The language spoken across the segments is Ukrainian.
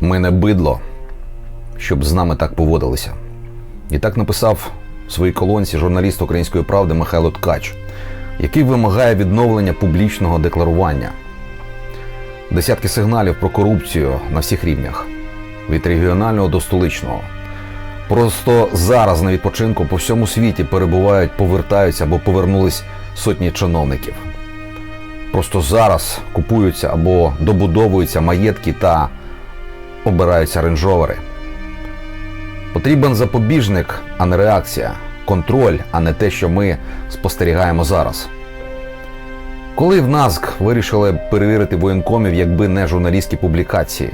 Ми не бидло, щоб з нами так поводилися. І так написав в своїй колонці журналіст Української правди Михайло Ткач, який вимагає відновлення публічного декларування. Десятки сигналів про корупцію на всіх рівнях від регіонального до столичного. Просто зараз на відпочинку по всьому світі перебувають, повертаються або повернулись сотні чиновників. Просто зараз купуються або добудовуються маєтки та обираються рейндж-ровери. Потрібен запобіжник, а не реакція, контроль, а не те, що ми спостерігаємо зараз. Коли в НАЗК вирішили перевірити воєнкомів, якби не журналістські публікації?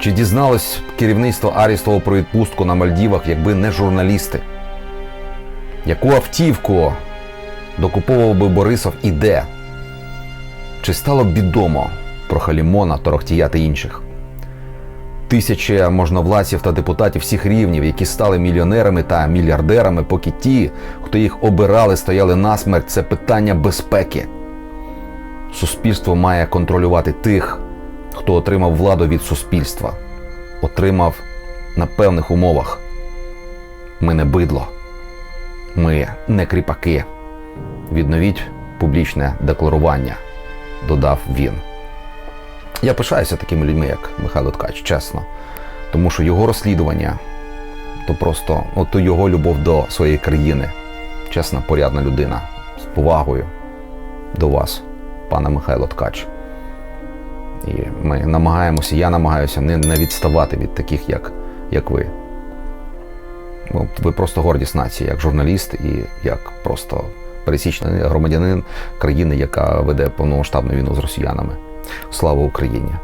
Чи дізналось керівництво Арістова про відпустку на Мальдівах, якби не журналісти? Яку автівку докуповував би Борисов і де? Чи стало б відомо про Халімона, Торохтія та інших? Тисячі можновладців та депутатів всіх рівнів, які стали мільйонерами та мільярдерами, поки ті, хто їх обирали, стояли насмерть, це питання безпеки. Суспільство має контролювати тих, хто отримав владу від суспільства, отримав на певних умовах. Ми не бидло, ми не кріпаки. Відновіть публічне декларування, додав він. Я пишаюся такими людьми, як Михайло Ткач, чесно. Тому що його розслідування то просто ну, то його любов до своєї країни. Чесна, порядна людина з повагою до вас, пане Михайло Ткач. І ми намагаємося, я намагаюся не, не відставати від таких, як, як ви. Ну, ви просто гордість нації, як журналіст і як просто пересічний громадянин країни, яка веде повномасштабну війну з росіянами. Слава Україні!